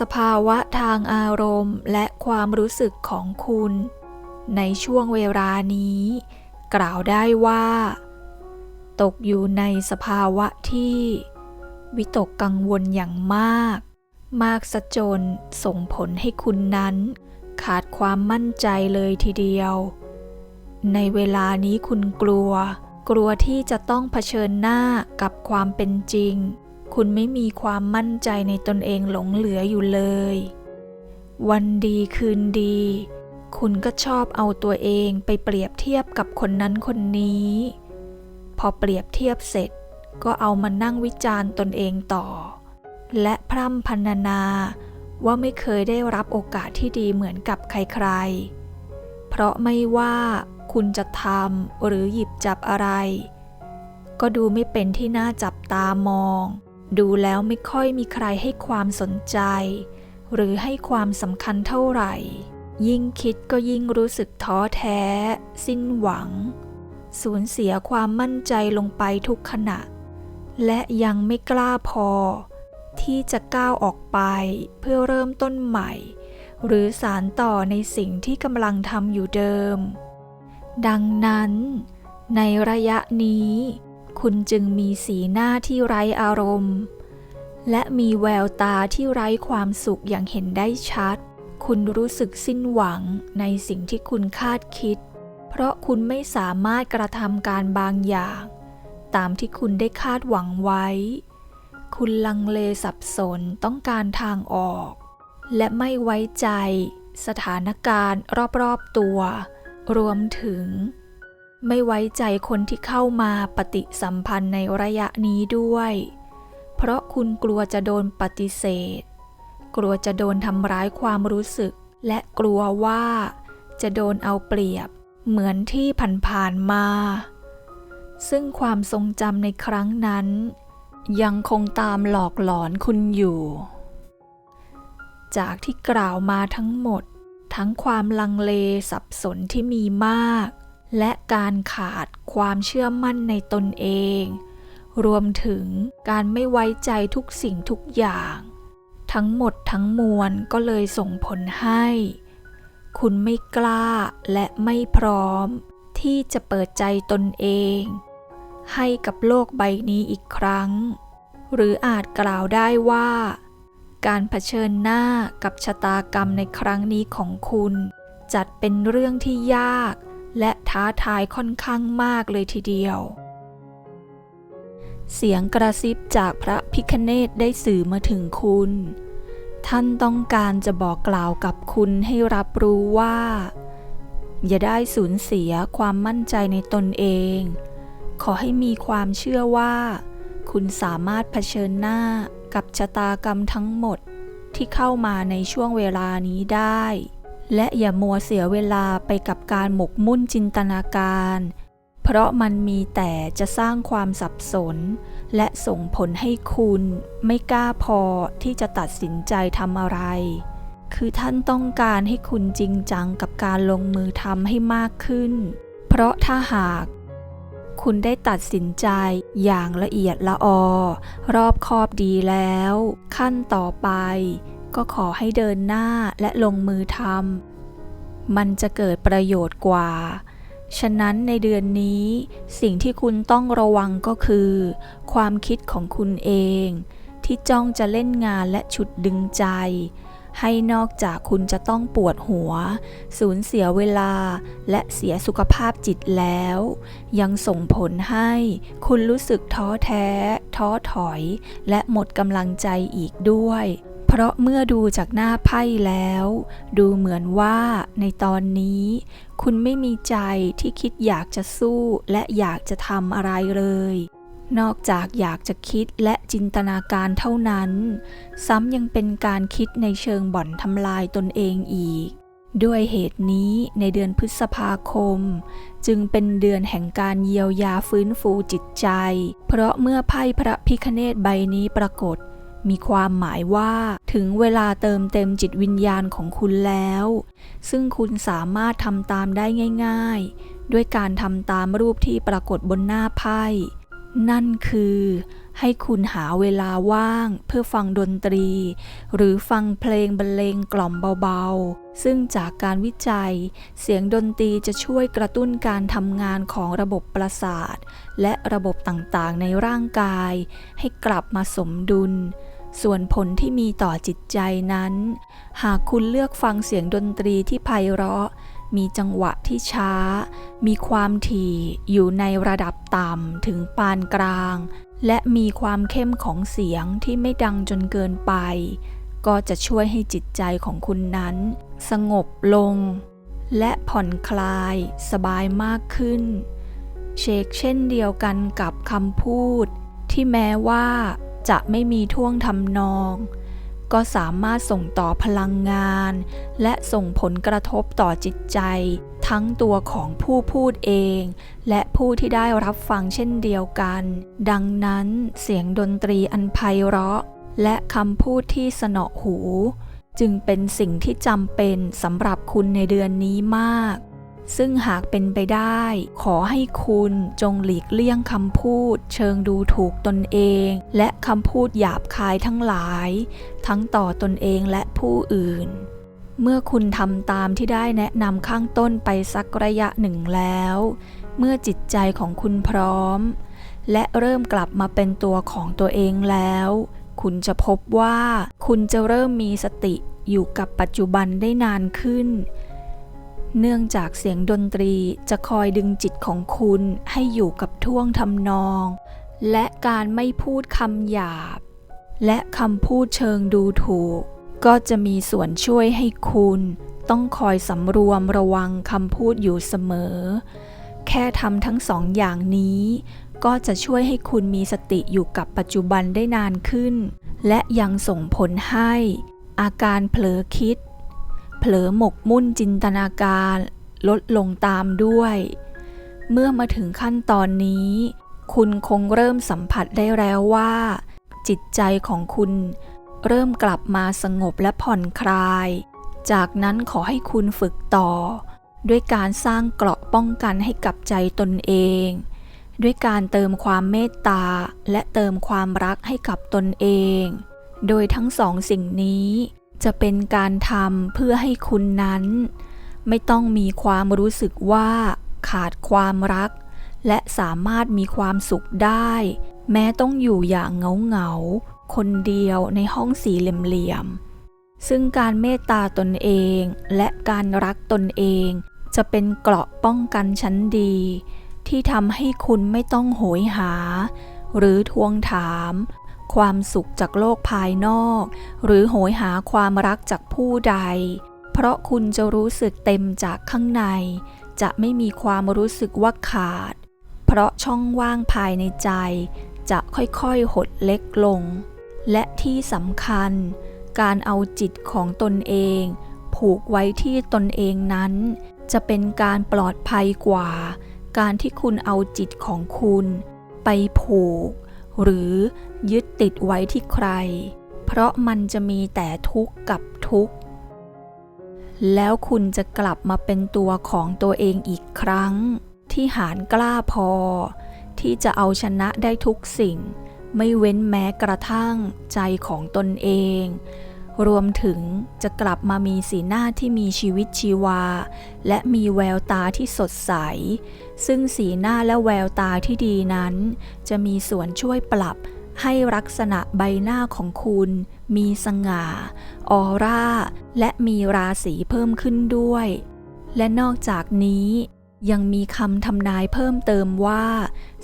สภาวะทางอารมณ์และความรู้สึกของคุณ ในช่วงเวลานี้ กล่าวได้ว่า ตกอยู่ในสภาวะที่ วิตกกังวลอย่างมาก มากซะจนส่งผลให้คุณนั้น ขาดความมั่นใจเลยทีเดียว ในเวลานี้คุณกลัว กลัวที่จะต้องเผชิญหน้ากับความเป็นจริง คุณไม่มีความมั่นใจในตนเองหลงเหลืออยู่เลย วันดีคืนดี คุณก็ชอบเอาตัวเองไปเปรียบเทียบกับคนนั้นคนนี้ พอเปรียบเทียบเสร็จก็เอามานั่งวิจารณ์ตนเองต่อ และพร่ำพรรณนาว่าไม่เคยได้รับโอกาสที่ดีเหมือนกับใครๆ เพราะไม่ว่าคุณจะทำหรือหยิบจับอะไร ก็ดูไม่เป็นที่น่าจับตามอง ดูแล้วไม่ค่อยมีใครให้ความสนใจ หรือให้ความสำคัญเท่าไหร่ ยิ่งคิดก็ยิ่งรู้สึกท้อแท้ สิ้นหวัง สูญเสียความมั่นใจลงไปทุกขณะ และยังไม่กล้าพอ ที่จะก้าวออกไปเพื่อเริ่มต้นใหม่ หรือสารต่อในสิ่งที่กำลังทำอยู่เดิม ดังนั้น ในระยะนี้ คุณจึงมีสีหน้าที่ไร้อารมณ์ และมีแววตาที่ไร้ความสุขอย่างเห็นได้ชัด คุณรู้สึกสิ้นหวังในสิ่งที่คุณคาดคิด เพราะคุณไม่สามารถกระทำการบางอย่าง ตามที่คุณได้คาดหวังไว้ คุณลังเลสับสนต้องการทางออก และไม่ไว้ใจ สถานการณ์รอบๆตัว รวมถึง ไม่ไว้ใจคนที่เข้ามาปฏิสัมพันธ์ในระยะนี้ด้วย เพราะคุณกลัวจะโดนปฏิเสธ กลัวจะโดนทำร้ายความรู้สึก และกลัวว่าจะโดนเอาเปรียบ เหมือนที่ผ่านๆมา ซึ่งความทรงจำในครั้งนั้น ยังคงตามหลอกหลอนคุณอยู่ จากที่กล่าวมาทั้งหมด ทั้งความลังเลสับสนที่มีมาก และการขาดความเชื่อมั่นในตนเอง รวมถึงการไม่ไว้ใจทุกสิ่งทุกอย่าง ทั้งหมดทั้งมวลก็เลยส่งผลให้ คุณไม่กล้าและไม่พร้อม ที่จะเปิดใจตนเอง ให้กับโลกใบนี้อีกครั้ง หรืออาจกล่าวได้ว่า การเผชิญหน้ากับชะตากรรมในครั้งนี้ของคุณ จัดเป็นเรื่องที่ยาก และท้าทายค่อนข้างมากเลยทีเดียว เสียงกระซิบจากพระพิคเนตได้สื่อมาถึงคุณ ท่านต้องการจะบอกกล่าวกับคุณให้รับรู้ว่า อย่าได้สูญเสียความมั่นใจในตนเอง ขอให้มีความเชื่อว่า คุณสามารถเผชิญหน้ากับชะตากรรมทั้งหมดที่เข้ามาในช่วงเวลานี้ได้ และอย่ามัวเสียเวลาไปกับการหมกมุ่นจินตนาการ เพราะมันมีแต่จะสร้างความสับสน และส่งผลให้คุณไม่กล้าพอที่จะตัดสินใจทำอะไร คือท่านต้องการให้คุณจริงจังกับการลงมือทำให้มากขึ้น เพราะถ้าหากคุณได้ตัดสินใจอย่างละเอียดละออ รอบคอบดีแล้ว ขั้นต่อไป ก็ขอให้เดินหน้าและลงมือทำมันจะเกิดประโยชน์กว่า ฉะนั้นในเดือนนี้สิ่งที่คุณต้องระวังก็คือ ความคิดของคุณเอง ที่จ้องจะเล่นงานและฉุดดึงใจ ให้นอกจากคุณจะต้องปวดหัว สูญเสียเวลาและเสียสุขภาพจิตแล้ว ยังส่งผลให้คุณรู้สึกท้อแท้ ท้อถอย และหมดกำลังใจอีกด้วย เพราะเมื่อดูจากหน้าไพ่แล้ว ดูเหมือนว่าในตอนนี้ คุณไม่มีใจที่คิดอยากจะสู้และอยากจะทำอะไรเลย นอกจากอยากจะคิดและจินตนาการเท่านั้น ซ้ำยังเป็นการคิดในเชิงบ่อนทำลายตนเองอีก ด้วยเหตุนี้ในเดือนพฤษภาคม จึงเป็นเดือนแห่งการเยียวยาฟื้นฟูจิตใจ เพราะเมื่อไพ่พระพิคเนตใบนี้ปรากฏ มีความหมายว่าถึงเวลาเติมเต็มจิตวิญญาณของคุณแล้ว ซึ่งคุณสามารถทำตามได้ง่าย ๆ ด้วยการทำตามรูปที่ปรากฏบนหน้าไพ่ นั่นคือ ให้คุณหาเวลาว่างเพื่อฟังดนตรี หรือฟังเพลงบรรเลงกล่อมเบาๆ ซึ่งจากการวิจัย เสียงดนตรีจะช่วยกระตุ้นการทำงานของระบบประสาท และระบบต่างๆ ในร่างกาย ให้กลับมาสมดุล ส่วนผลที่มีต่อจิตใจนั้น หากคุณเลือกฟังเสียงดนตรีที่ไพเราะ มีจังหวะที่ช้า มีความถี่อยู่ในระดับต่ำถึงปานกลาง และมีความเข้มของเสียงที่ไม่ดังจนเกินไป ก็จะช่วยให้จิตใจของคุณนั้น สงบลง และผ่อนคลายสบายมากขึ้น เชกเช่นเดียวกันกับคำพูด ที่แม้ว่า จะไม่มีท่วงทำนอง ก็สามารถส่งต่อพลังงาน และส่งผลกระทบต่อจิตใจ ทั้งตัวของผู้พูดเอง และผู้ที่ได้รับฟังเช่นเดียวกัน ดังนั้นเสียงดนตรีอันไพเราะ และคำพูดที่สนอหู จึงเป็นสิ่งที่จำเป็นสำหรับคุณในเดือนนี้มาก ซึ่งหากเป็นไปได้ ขอให้คุณจงหลีกเลี่ยงคำพูด เชิงดูถูกตนเอง และคำพูดหยาบคายทั้งหลาย ทั้งต่อตนเองและผู้อื่น เมื่อคุณทำตามที่ได้แนะนำข้างต้นไปสักระยะหนึ่งแล้ว เมื่อจิตใจของคุณพร้อม และเริ่มกลับมาเป็นตัวของตัวเองแล้ว คุณจะพบว่าคุณจะเริ่มมีสติอยู่กับปัจจุบันได้นานขึ้น เนื่องจากเสียงดนตรีจะคอยดึงจิตของคุณให้อยู่กับท่วงทำนอง และการไม่พูดคำหยาบ และคำพูดเชิงดูถูก ก็จะมีส่วนช่วยให้คุณ ต้องคอยสำรวมระวังคำพูดอยู่เสมอ แค่ทำทั้งสองอย่างนี้ ก็จะช่วยให้คุณมีสติอยู่กับปัจจุบันได้นานขึ้น และยังส่งผลให้ อาการเผลอคิด เผลอหมกมุ่นจินตนาการลดลงตามด้วย เมื่อมาถึงขั้นตอนนี้ คุณคงเริ่มสัมผัสได้แล้วว่า จิตใจของคุณเริ่มกลับมาสงบและผ่อนคลาย จากนั้นขอให้คุณฝึกต่อ ด้วยการสร้างเกราะป้องกันให้กับใจตนเอง ด้วยการเติมความเมตตาและเติมความรักให้กับตนเอง โดยทั้งสองสิ่งนี้ จะเป็นการทำเพื่อให้คุณนั้น ไม่ต้องมีความรู้สึกว่าขาดความรัก และสามารถมีความสุขได้ แม้ต้องอยู่อย่างเหงาเงาๆคนเดียวในห้องสี่เหลี่ยมๆซึ่งการเมตตาตนเองและการรักตนเอง จะเป็นเกราะป้องกันชั้นดี ที่ทำให้คุณไม่ต้องโหยหา หรือทวงถาม ความสุขจากโลกภายนอก หรือโหยหาความรักจากผู้ใด เพราะคุณจะรู้สึกเต็มจากข้างใน จะไม่มีความรู้สึกว่าขาด เพราะช่องว่างภายในใจ จะค่อยๆหดเล็กลง และที่สำคัญ การเอาจิตของตนเอง ผูกไว้ที่ตนเองนั้น จะเป็นการปลอดภัยกว่า การที่คุณเอาจิตของคุณ ไปผูก หรือยึดติดไว้ที่ใคร เพราะมันจะมีแต่ทุกข์กับทุกข์ แล้วคุณจะกลับมาเป็นตัวของตัวเองอีกครั้ง ที่หารกล้าพอ ที่จะเอาชนะได้ทุกสิ่ง ไม่เว้นแม้กระทั่งใจของตนเอง รวมถึงจะกลับมามีสีหน้าที่มีชีวิตชีวา และมีแววตาที่สดใส ซึ่งสีหน้าและแววตาที่ดีนั้น จะมีส่วนช่วยปรับให้ลักษณะใบหน้าของคุณ มีสง่า ออร่า และมีราศีเพิ่มขึ้นด้วย และนอกจากนี้ยังมีคำทำนายเพิ่มเติมว่า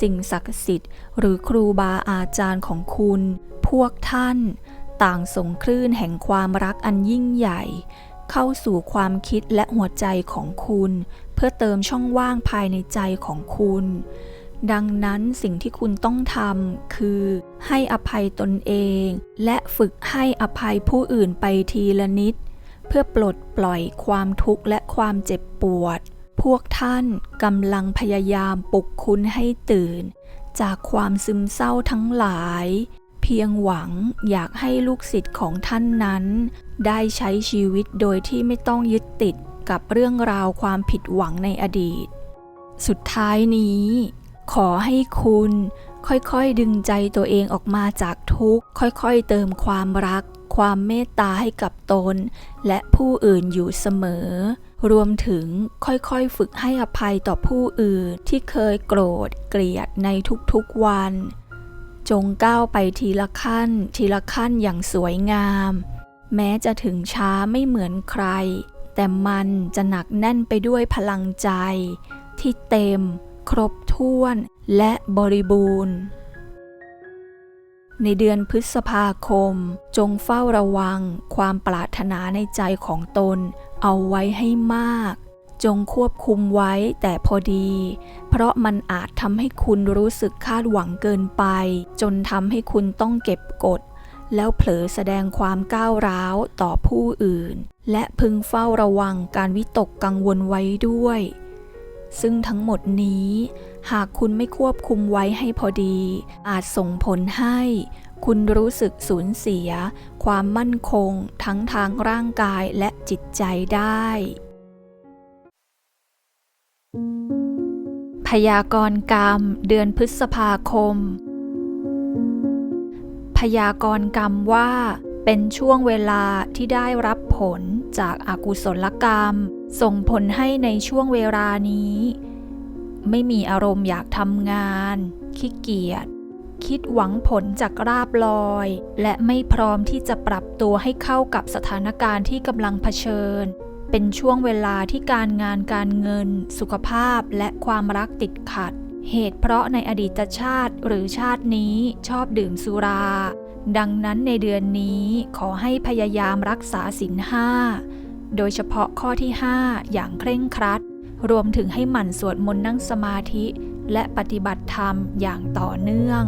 สิ่งศักดิ์สิทธิ์ หรือครูบาอาจารย์ของคุณ พวกท่าน ต่างส่งคลื่นแห่งความรักอันยิ่งใหญ่ เข้าสู่ความคิดและหัวใจของคุณ เพื่อเติมช่องว่างภายในใจของคุณ ดังนั้นสิ่งที่คุณต้องทำคือ ให้อภัยตนเอง และฝึกให้อภัยผู้อื่นไปทีละนิด เพื่อปลดปล่อยความทุกข์และความเจ็บปวด พวกท่านกำลังพยายามปลุกคุณให้ตื่น จากความซึมเศร้าทั้งหลาย พียงหวังอยากให้ลูกศิษย์ของท่านนั้น ได้ใช้ชีวิตโดยที่ไม่ต้องยึดติดกับเรื่องราวความผิดหวังในอดีต สุดท้ายนี้ ขอให้คุณค่อยๆดึงใจตัวเองออกมาจากทุกข์ ค่อยๆเติมความรัก ความเมตตาให้กับตน และผู้อื่นอยู่เสมอ รวมถึงค่อยๆฝึกให้อภัยต่อผู้อื่นที่เคยโกรธเกลียดในทุกๆวัน จงก้าวไปทีละขั้น ทีละขั้นอย่างสวยงาม แม้จะถึงช้าไม่เหมือนใคร แต่มันจะหนักแน่นไปด้วยพลังใจ ที่เต็ม ครบถ้วน และบริบูรณ์ ในเดือนพฤษภาคม จงเฝ้าระวังความปรารถนาในใจของตนเอาไว้ให้มาก จงควบคุมไว้แต่พอดี เพราะมันอาจทำให้คุณรู้สึกคาดหวังเกินไป จนทำให้คุณต้องเก็บกด แล้วเผลอแสดงความก้าวร้าวต่อผู้อื่น และพึงเฝ้าระวังการวิตกกังวลไว้ด้วย ซึ่งทั้งหมดนี้ หากคุณไม่ควบคุมไว้ให้พอดี อาจส่งผลให้คุณรู้สึกสูญเสีย ความมั่นคง ทั้งทางร่างกายและจิตใจได้ พยากรณ์กรรม เดือนพฤษภาคม พยากรณ์กรรมว่าเป็นช่วงเวลาที่ได้รับผลจากอากุศลกรรม ส่งผลให้ในช่วงเวลานี้ ไม่มีอารมณ์อยากทำงาน ขี้เกียจคิดหวังผลจากราบลอย และไม่พร้อมที่จะปรับตัวให้เข้ากับสถานการณ์ที่กำลังเผชิญ เป็นช่วงเวลาที่การงานการเงิน สุขภาพและความรักติดขัด เหตุเพราะในอดีตชาติหรือชาตินี้ชอบดื่มสุรา ดังนั้นในเดือนนี้ขอให้พยายามรักษาศีลห้าโดยเฉพาะข้อที่ 5 อย่างเคร่งครัด รวมถึงให้หมั่นสวดมนต์นั่งสมาธิ และปฏิบัติธรรมอย่างต่อเนื่อง